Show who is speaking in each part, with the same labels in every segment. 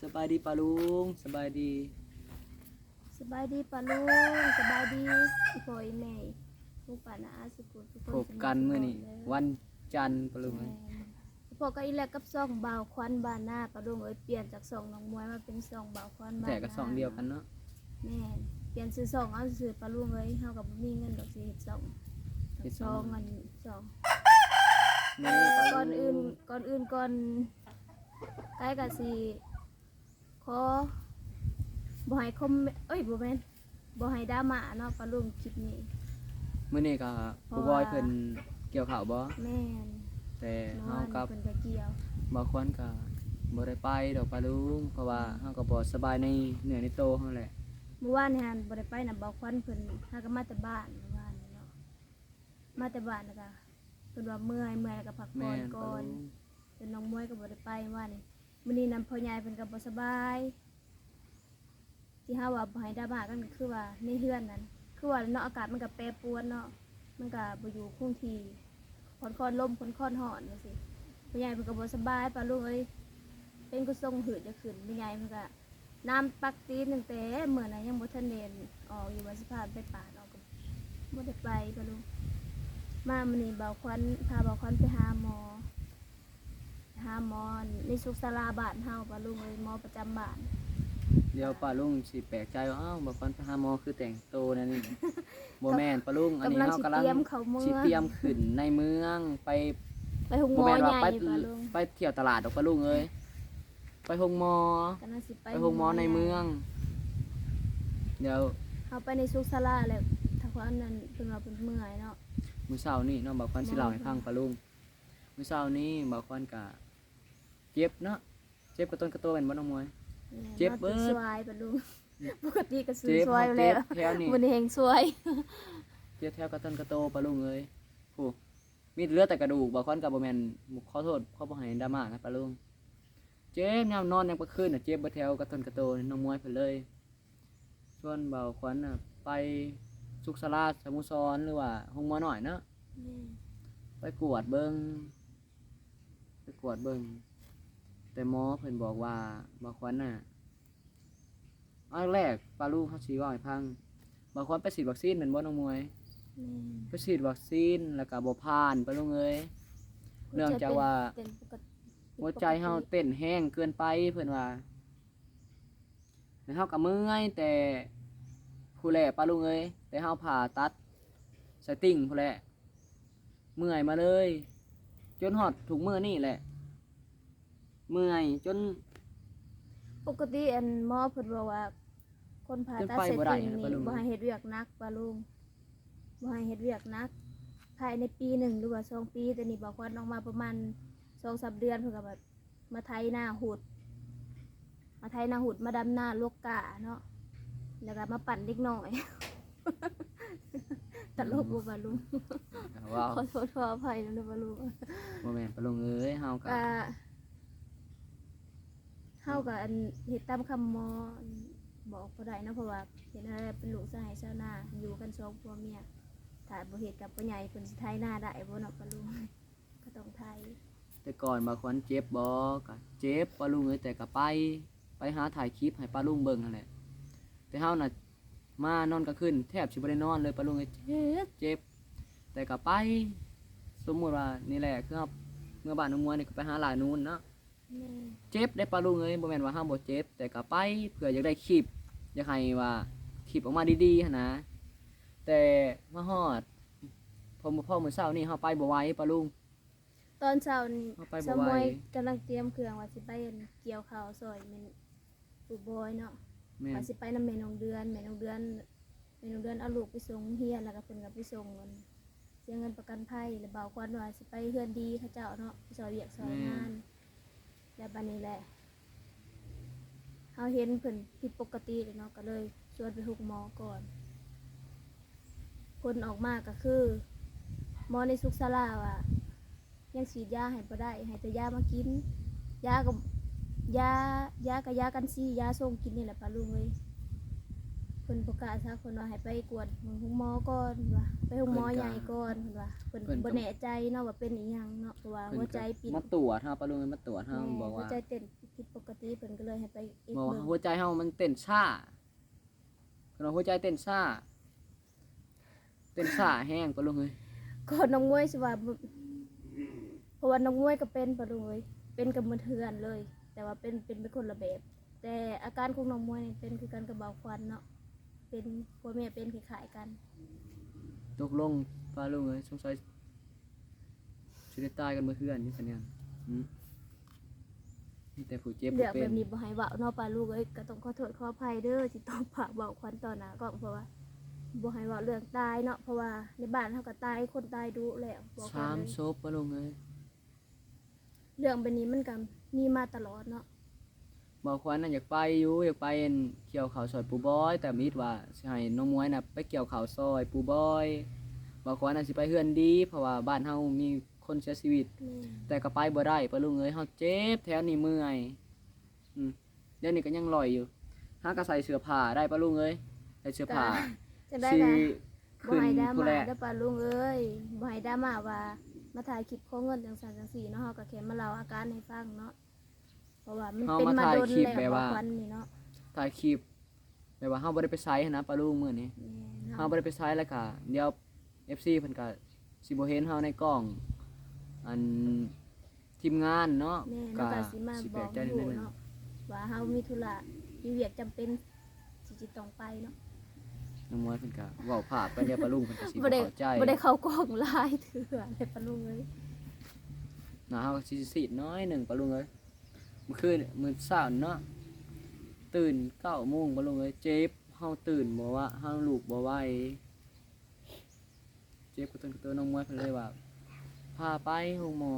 Speaker 1: สบายดีปาลุงสบายดี
Speaker 2: สบายดีปะลุงสบายดีอีพ่ออีแม่ลูกป่านาอาสุกุลทุกคน
Speaker 1: พบกันมื้อนี้วันจันทร์ปาลุง
Speaker 2: แม่
Speaker 1: เอ้ย
Speaker 2: พ่อก็อีแลกกับซองบ่าวควันบ้านหน้าปะลุงเอ้ยเปลี่ยนจากซองน้องมวยมาเป็นซองบ่าวควันบ้านห
Speaker 1: แต่
Speaker 2: น้า
Speaker 1: ก็สองเดียวกันเนาะ
Speaker 2: แม่นเปลี่ยนซื้อซองเอาซื้อปะลุงเอ้ยเฮาก็บ่มีเงินดอกสิเฮ็ดซองซองเงินซอง
Speaker 1: มื้อนี้ปา
Speaker 2: ก่อน
Speaker 1: ลุ
Speaker 2: อื่น
Speaker 1: ง
Speaker 2: ก่อนอื่นก่อนใกล้ก็สิ ขอบ่ให้คอมเมเอ้ยบ่แม่นบ่ให้ดราม่าเนาะปะลุงคลิปนี้
Speaker 1: มื้อนี้ก็
Speaker 2: เพ
Speaker 1: ผู้
Speaker 2: ราะ
Speaker 1: บอย
Speaker 2: ว่า
Speaker 1: เพิ่นเกี่ยวข้าวบ่
Speaker 2: แม่น
Speaker 1: แต่
Speaker 2: น
Speaker 1: เฮา
Speaker 2: อน
Speaker 1: กับ
Speaker 2: เพิ่นก็เกี่ยว
Speaker 1: บ่ควรก็บ่ได้ไปดอกปาลุงเพราะว่าเฮาก็บ่สบายในเนื้อในโตเฮาแหละ
Speaker 2: เมื่อวานนี่ฮันบ่ได้ไปน่ะบ่ควันเพิ่นหาก็มาแต่บ้านเมื่อวานนี่เนาะมาแต่บ้านแล้วก็เพิ่นว่าเมื่อยเมื่อยแล้วก็พักผ่
Speaker 1: แม่
Speaker 2: อน
Speaker 1: น
Speaker 2: ก่
Speaker 1: ปา
Speaker 2: อน
Speaker 1: ลุง
Speaker 2: จนน้องมวยก็บ่ได้ไปเมื่อวานนี่ มื้อนี้นำพ่อใหญ่เพิ่นก็บ่สบาย ที่เฮาว่าบ่ให้ดราม่ากันก็คือว่าในเฮือนนั้นคือว่าเนาะอากาศมันก็แปรปรวนเนาะมันก็บ่อยู่คงที่ค่อนคอนลมค่อนคอนร้อนจังซี่พ่อใหญ่เพิ่นก็บ่สบายปาลูกเอ้ยเป็นกูส่งหืดจะขึ้นพ่อใหญ่เพิ่นก็น้ำปักตีนตั้งแต่เมื่อนั้นยังบ่ทันเรียนออกอยู่ว่าสิพาไปป่าดออกก็บ่ได้ไปปะลุงมามื้อนี้เบาควันพาเบาควันไปหาหมอ หาหมอในสุขศาลาบ้านเฮาปะลุงเอ้ยหมอประจำบ้าน
Speaker 1: เดี๋ยวปาลุงสิแปลกใจว่าอ้าวบ่ควรไปหาหมอคือแต่งโตนั่นนี่ บ่แม่นปาลุงอันนี้
Speaker 2: กำลัง
Speaker 1: เฮา
Speaker 2: สิ
Speaker 1: กำลัง
Speaker 2: เตรียมเข้าเมือง
Speaker 1: สิเตรียมขึ้นในเมืองไป
Speaker 2: ไปหุงห
Speaker 1: บ่
Speaker 2: มอ
Speaker 1: แม่น
Speaker 2: ให
Speaker 1: ว่า
Speaker 2: ญ่
Speaker 1: ไป
Speaker 2: ปะลุง
Speaker 1: ไปเที่ยวตลาดดอกปะลุงเอ้ยไปห้องหมอ กำ
Speaker 2: ลังสิไป
Speaker 1: ไปห้องหมอในเมือง เดี๋ยว
Speaker 2: เฮาไปในสุขศาลาแล้วถ้าว่าอันนั้นเพิ่นว่าเพิ่นเมื่อยเนาะ
Speaker 1: มื้อเช้านี้น้องบ่าวควันสิเล่าให้ฟังปะลุงมื้อเช้านี้บ่าวควันก็ เจ็บเนาะเจ็บกระต้นกระโตแม่นบ่น้องมวย
Speaker 2: แม่น
Speaker 1: เจ็บ
Speaker 2: นาะ
Speaker 1: เบิด
Speaker 2: สวายปะลุงปกติก็ซื้อ
Speaker 1: เจ็บ
Speaker 2: สวย
Speaker 1: เจ็
Speaker 2: แล้
Speaker 1: บ
Speaker 2: ว
Speaker 1: แถวนี้
Speaker 2: วันนี้เฮงสวย
Speaker 1: เจ็บแถวกระต้นกระโตปะลุงเอ้ยโหมีเหลือแต่กระดูกบ่าวควันก็บ่แม่นขอโทษขอบ่ให้ดราม่านะปะลุงเจ็บยามนอนยามกลางคืนน่ะเจ็บบ่แถวกระต้นกระโตน้องมวยเพิ่นเลยส่วนบ่าวควันน่ะไปสุขศาลาสมุทรสรหรือว่าห้องหมอน้อยเนาะ ไปกวดเบิงไปกวดเบิง แต่หมอเพิ่นบอกว่าบางควันน่ะอันแรกปลาลูกเขาชี้ว่าให้พังบางควันไปฉีดวัคซีนเหมือนบ่น้องมวยไปฉีดวัคซีนแล้วก็บ่ผ่านปลาลูกเอ้ย เนื่องจากว่า
Speaker 2: เป็นปกติ
Speaker 1: หัวใจเฮาเต้นแห้งเกินไปเพิ่นว่าแล้วเฮาก็เมื่อยแต่ผู้แลปลาลูกเอ้ยแต่เฮาผ่าตัดสติ่งผู้แลเมื่อยมาเลย จนฮอดถุงมือนี่แหละ เมื่อยจน
Speaker 2: ปกติอันหมอเพิ่นบอกว่า คนผ่าตัด
Speaker 1: จนไป
Speaker 2: เสร็จ
Speaker 1: บ่ได้
Speaker 2: นี่
Speaker 1: นะปะลุง
Speaker 2: บ่ให้เฮ็ดเวียกหนักปะลุงบ่ให้เฮ็ดเวียกหนัก ภายในปีหนึ่งหรือว่าสองปี แต่นี่บอกว่าน้องมาประมาณสองสามเดือนเพิ่นก็แบบมาไถหน้าหุด มาไถหน้าหุดมาดำหน้าลกกาเนาะแล้วก็มาปั่นเล็กน้อย ตลกบ่ปะลุง
Speaker 1: ว้าว
Speaker 2: ขอโทษขออภัยนะปะลุง
Speaker 1: บ่แม่นปลาลูกเอ้ยเฮาก็
Speaker 2: ก็ เฮากับเฮ็ดตามคำหมอบอกบ่ได้นะเพราะว่าเห็นอะไรเป็นลูกสหายชาวนาอยู่กันสองผัวเมียถ้าบ่เฮ็ดกับพ่อใหญ่เพิ่นสิไถหน้าได้บ่เนาะปะลุงก็ต้องไถ
Speaker 1: แต่ก่อนบาควันเจ็บบ่ก็เจ็บปลาลูกเอ้ยแต่ก็ไป ไปหาถ่ายคลิปให้ปลาลูกเบิ่งนั่นแหละแต่เฮาน่ะมานอนกลางคืนแทบสิบ่ได้นอนเลยปลาลูกเอ้ยเจ็บเจ็บแต่ก็ไป สมมุติว่านี่แหละคือเมื่อบ้านน้องมวนี่ก็ไปหาหลายนูนเนาะ เจ็บได้ปลาลุงเอ้ยบ่แม่นว่าห้ามบ่เจ็บ แต่ก็ไปเพื่ออยากได้คลิปอยากให้ว่าคลิปออกมาดีๆหั้นนะ แต่มาฮอดพอมื้อพ่อมื้อเช้านี่เฮาไปบ่ไหวปลาลุง
Speaker 2: ตอนเช้านี่
Speaker 1: เอาไปบ่
Speaker 2: ส
Speaker 1: ไหว
Speaker 2: มวยกำลังเตรียมเครื่องว่าสิไปอันเกี่ยวข้าวซอยแม่นปู่บอยเนาะ
Speaker 1: แม่น
Speaker 2: ว่าสิไปนำแม่น้องเดือนแม่น้องเดือนแม่น้องเดือนเอาลูกไปส่งเฮียนแล้วก็เพิ่นก็ไปส่งเงินเสียเงินประกันภัยแล้วบ่าวควันว่าสิไปเฮือนดีเขาเจ้าเนาะไปซอยเวียกซอยงานแล้ว บันนี้แหละเขาเห็นเพิ่นผิดปกติเลยเนาะก็เลยชวนไปหุกหมอก่อน ผลออกมาก็คือหมอในสุกสลาว่ะยังฉีดยาให้บ่ได้ให้แต่ยามากินยากับยายากับยากันซี่ยาส่งกินนี่แหละปะลุงเลย เพิ่นประกาศซะเพิ่นว่าให้ไปกวดหุงหมอก่อนว่าไปหุงหมอใหญ่ก่อนเพิ่นว่าเพิ่นบ่แน่ใจเนาะว่าเป็นอีหยังเนาะเพราะว่าหัวใจปิด
Speaker 1: มาตรวจเฮาปลาลุงเอ้ยมาตรวจเฮา
Speaker 2: แม่
Speaker 1: บอก
Speaker 2: หัว
Speaker 1: ว่า
Speaker 2: ใจเต้นผิดปกติเพิ่นก็เลยให้ไปเอ็ก
Speaker 1: บอก
Speaker 2: เบิ่
Speaker 1: ว่างหัวใจเฮามันเต้นช้าเพิ่นว่าหัวใจเต้นช้าเต้นช้าแห้งปะลุงเอ้ย
Speaker 2: ก่อนน้องมวยสิว่าบ่เพราะว่าน้องมวยก็เป็นปะลุงเอ้ยเป็นกับมือเทือนเลย แต่ว่าเป็นเป็นเป็นคนละแบบ แต่อาการของน้องมวยนี่เป็นคือกันกับเบาควันเนาะ เป็นพ่อแม่เป็นคล้ายๆกัน
Speaker 1: ตกลงปะลุงเอ้ยสงสัยสิได้ตายกันเมื่อเฮือนนี่คะเนี่ยหืมมีแต่ผู้เจ็บ
Speaker 2: เลื
Speaker 1: ผู้
Speaker 2: อก
Speaker 1: เป็
Speaker 2: แบ
Speaker 1: น
Speaker 2: บนี้บ่ให้เว้าเนาะปลาลูกเอ้ยก็ต้องขอโทษขออภัยเด้อที่ต้องฝากเบาควันต่อหน้ากล้องเพราะว่าบ่ให้เว้าเรื่องตายเนาะเพราะว่าในบ้านเฮาก็ตายคนตายดุแล้วบอกกั
Speaker 1: สานม
Speaker 2: เลย
Speaker 1: ศพปะลุงเอ้ย
Speaker 2: เรื่องแบบนี้มันก็มีมาตลอดเนาะ
Speaker 1: บอกควันน่ะอยากไปอยู่อยากไปเอ็นเกี่ยวข้าวซอยปูบอย แต่มิดว่าสิให้น้องมวยน่ะไปเกี่ยวข้าวซอยปูบอยบอกควันน่ะสิไปเฮือนดี เพราะว่าบ้านเฮามีคนเสียชีวิต
Speaker 2: แม่
Speaker 1: แต่ก็ไปบ่ได้ปะลุงเอ้ยเฮาเจ็บแถวนี้เมื่อยอืมเดี๋ยวนี้ก็ยังลอยอยู่หาก็ใส่เสื้อผ้าได้ปะลุงเอ้ยใส่เสื้อผ้า
Speaker 2: จะได้
Speaker 1: สิ
Speaker 2: ก็บ่
Speaker 1: ขึ้น
Speaker 2: ให้ดรา
Speaker 1: ผู้
Speaker 2: ม่า
Speaker 1: แล
Speaker 2: เด้อปลาลุงเอ้ยบ่ให้ดราม่าว่ามาถ่ายคลิปขอเงินจังซั่นจังซี่เนาะเฮาก็แค่มาเล่าอาการให้ฟังเนาะ เพราะว่ามัน
Speaker 1: เฮา
Speaker 2: เป็น
Speaker 1: มา
Speaker 2: มา
Speaker 1: ถ่าย
Speaker 2: โดน
Speaker 1: คลิป
Speaker 2: แล้ว
Speaker 1: แบบ
Speaker 2: บ่
Speaker 1: ว่า
Speaker 2: ควันนี่เนาะ
Speaker 1: ถ่ายคลิปแบบว่าเฮาบ่ได้ไปไสหั้นนะปะลุงมื้อนี้
Speaker 2: แม่
Speaker 1: เฮา
Speaker 2: เนาะ
Speaker 1: บ่ได้ไปไสแล้วก็เดี๋ยว FC เพิ่นก็สิบ่เห็นเฮาในกล้อง อันทีมงานเนาะ
Speaker 2: แม่
Speaker 1: ก็
Speaker 2: เนาะก็สิมา
Speaker 1: สิ
Speaker 2: บ
Speaker 1: แปล
Speaker 2: อก
Speaker 1: กใจ
Speaker 2: ให้
Speaker 1: นิด
Speaker 2: รู้
Speaker 1: นึง
Speaker 2: เนาะว่าเฮามีธุระมีเวียกจำเป็นสิจิต้องไปเนาะ
Speaker 1: น้องมวยเพิ่นก็เว้าภาพไปเดี๋ยวปะลุงเพิ่นก็สิ
Speaker 2: บ่
Speaker 1: บ่
Speaker 2: ได้
Speaker 1: เข้าใจ
Speaker 2: บ่ได้เข้ากล้องหลายเถื่อเลยปะลุงเอ้ย
Speaker 1: หน้าเฮาก็สิซีดน้อยหนึงปะลุงเอ้ย เมื่อคืนมื้อเช้าเนาะตื่น9โมงปะลุงเอ้ยเจ็บเฮาตื่นบ่ว่าเฮาลูกบ่ไหวเจ็บกระตุ้นกระตุ้นน้องมวยเพิ่นเลยว่าพาไปโรงหมอ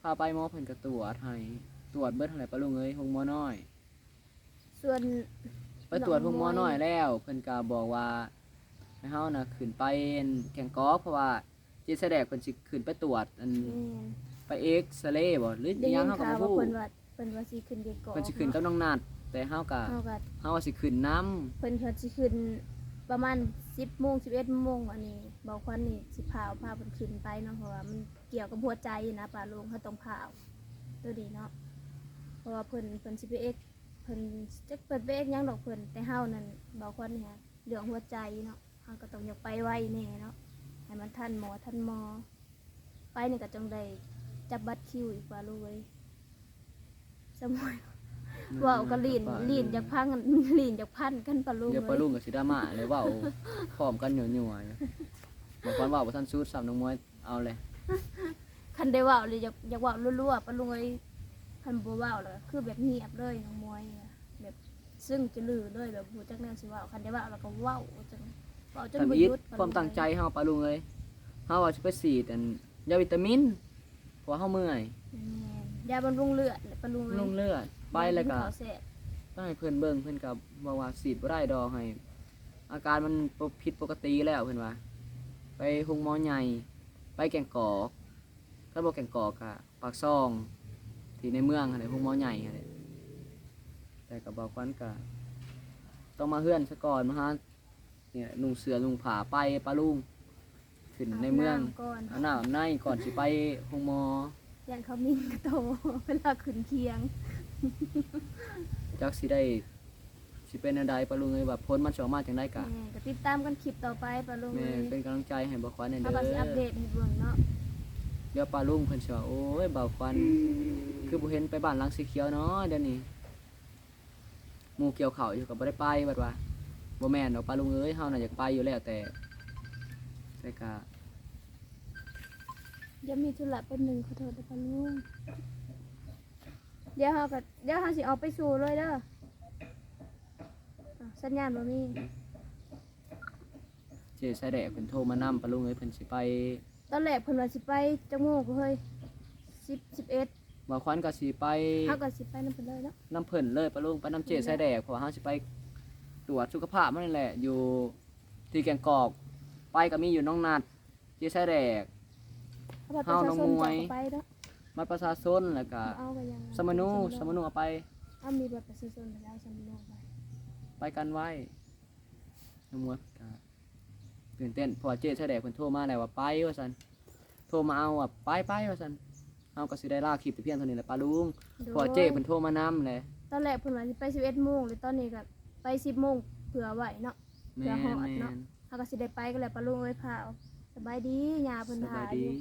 Speaker 1: พาไปหมอเพิ่นก็ตรวจให้ตรวจเบิดเท่าไหร่ปะลุงเอ้ยโรงหมอน้อย
Speaker 2: ส่วน
Speaker 1: ไปตรวจ
Speaker 2: น้
Speaker 1: ห้
Speaker 2: อ
Speaker 1: องง
Speaker 2: ม
Speaker 1: หม
Speaker 2: ว
Speaker 1: อยน้อยแล้ว เพิ่นก็บอกว่าให้เฮาน่ะขึ้นไปแข่งกอล์ฟเพราะว่าเจแสดงเพิ่นสิขึ้นไปตรวจอัน
Speaker 2: แม่น
Speaker 1: ไปเอ็กซเรย์บ่หรือ
Speaker 2: ได้
Speaker 1: อิห
Speaker 2: ยิ
Speaker 1: ยัง
Speaker 2: น
Speaker 1: เฮาก็
Speaker 2: ข่าว
Speaker 1: บ่
Speaker 2: ว่า
Speaker 1: ฮู้
Speaker 2: เพิ่นว่าเพิ่นว่าสิขึ้นเด็กก่อน
Speaker 1: เพิ่นสิขึ้นกับน้องนัดแต่เฮาก็
Speaker 2: เฮาก็
Speaker 1: เฮาว่าสิขึ้นนํ
Speaker 2: เพิ่นเพิ่นสิขึ้นประมาณ 10โมง11โมงอันนี้เบาควันนี่สิพาเอาพาเพิ่นขึ้นไปเนาะเพราะว่ามันเกี่ยวกับหัวใจนะปลาลุงเขาต้องพาเอาตัวนี้เนาะเพราะว่าเพิ่นเพิ่นสิไปเอ็กเพิ่นจักเพิ่นไปเอ็กหยังดอกเพิ่นแต่เฮานั่นเบาควันนี่ฮะเรื่องหัวใจเนาะเฮาก็ต้องอยากไปไวแน่เนาะให้มันทันหมอทันหมอ ไปนี่ก็จงได้ จับบัตรคิวอีกว่าลูกเว้ยสมัยเว่าก็ลีนลีนจากพังกันลีนจากพันกันปะลูก
Speaker 1: เดี๋ยวปะ
Speaker 2: เว้ย
Speaker 1: ลุงก็สิดราม่าเลยเว้าพร้อมกันยั่วๆอยู่บางคนเว้าบ่ทันสุดซ้ำน้องมวยเอาเลย
Speaker 2: คันได้เว่าเลยอยากอยากเว่ารัวๆปะลุงเอ้ยคันบ่เว้าเลยคือแบบเงียบเลยน้องมวยอะแบบซึ่งจะลือเลยแบบหูจักแนวสิเว้าคันได้เว้าแล้วก็เว้าจนเว้าจน
Speaker 1: ทำ
Speaker 2: บ่
Speaker 1: อี
Speaker 2: ห
Speaker 1: ท
Speaker 2: ยุดปะ
Speaker 1: ค
Speaker 2: ลุ
Speaker 1: วาม
Speaker 2: ง
Speaker 1: ตั้งใจเฮาปะลุงเอ้ยเฮาว่าสิไปฉีดอันยาวิตามิน เพราะว่าเฮาเมื่อย
Speaker 2: แม่นยาบำรุงเลือดปะลุงเอ้ย
Speaker 1: ลงเลือดไปแล้วก็
Speaker 2: เขาแซ่บ
Speaker 1: ต้องให้เพื่อนเบิ่งเพื่อนกับบอกว่าสีดบ่ได้ดอกให้ อาการมันบ่ผิดปกติแล้วเพื่อนว่า ไปหุงหมอใหญ่ ไปแก่งกอกถ้าบอกแก่งกอกอะปากซอง ที่ในเมืองอะไรหุงหมอใหญ่อะไรแต่กับบอกควันก็ต้องมาเฮือนซะก่อนมาหาเนี่ยนุ่งเสือนุ่งผ้าไปปลาลุง ขึ้นในเมืองา
Speaker 2: บำก่อน
Speaker 1: เอาหน้าเอาในก่อนสิไปหุงหมอ
Speaker 2: ยันเขามินกระโตเวลาขึ้นเคียง
Speaker 1: จักสิได้สิเป็นอันใดปลาลุงเอ้ยว่าพ้นมันสิออกมาจังได๋กะ
Speaker 2: แม่ก็ติดตามกันคลิปต่อไปปะลุง
Speaker 1: แม่
Speaker 2: เลย
Speaker 1: เป็นกำลังใจให้บ่ควันเนี่ย
Speaker 2: เขา
Speaker 1: เด้
Speaker 2: ก็สิอัปเด
Speaker 1: อ
Speaker 2: ตให้เบิ่งเนาะ
Speaker 1: เดี๋ยวปลาลุงเพิ่นสิว่าโอ้ยบ่าวควันคือบ่เห็นไปบ้านหลังสีเขียวเนาะเดี๋ยวนี้หมู่เกี่ยวข้าวอยู่ก็บ่ได้ไปบัดว่าบ่แม่นดอกปลาลุงเอ้ยเฮาน่ะอยากไปอยู่แล้วแต่ แต่ก็
Speaker 2: เดี๋ยวมีธุระเป็นหนึ่งขอโทษด้วยปะลุงเดี๋ยวเฮาก็เดี๋ยวเฮาสิออกไปสู่เลยเด้ออะสัญญาณบ่มี
Speaker 1: เจสายแดกเพิ่นโทรมานํปลาลุงเอ้ยเพิ่นสิไป
Speaker 2: ตอนแรกเพิ่นว่าสิไปจังโมงก็เฮ้ย10 11
Speaker 1: บ่าวควันก็สิไป
Speaker 2: เฮาก็สิไปนำเพิ่นเลยเนาะ
Speaker 1: น้ำเพิ่นเลยปลาลุงไปน้ำเจสายแดกเพราะว่าเฮาสิไปตรวจสุขภาพมันนี่แหละอยู่ที่แก่งกอก ไปก็มีอยู่น้องนัดเจ๊แสแดก เฮาน้องมวย
Speaker 2: มัดป
Speaker 1: ระชาชนแล้วก็
Speaker 2: เอา
Speaker 1: สมนุสมนุเอาไป
Speaker 2: อามีบัตรประชาชนแล้วสมนุไป
Speaker 1: ไปกันไว้น้องมวยตื่นเต้นพอเจ๊แสแดกเพิ่นโทรมาแล้วว่าไปว่าซั่นโทรมาเอาว่าไปไปว่าซั่นเอาก็สิได้ลากขีดไปเพียงเท่านี้แหละปลาลุงพอเจ๊เพิ่นโทรมานำเลย
Speaker 2: ตอนแรกเพิ่นว่าสิไป11:00นหรือตอนนี้ก็ไป10:00งเผื่อไหวเนาะเผื่อหอดเนาะ เขาก็สิได้ไปกันแล้ปะลุงเอ้ยพาสบายดีหยาเพิ่น
Speaker 1: ส
Speaker 2: พาอยู่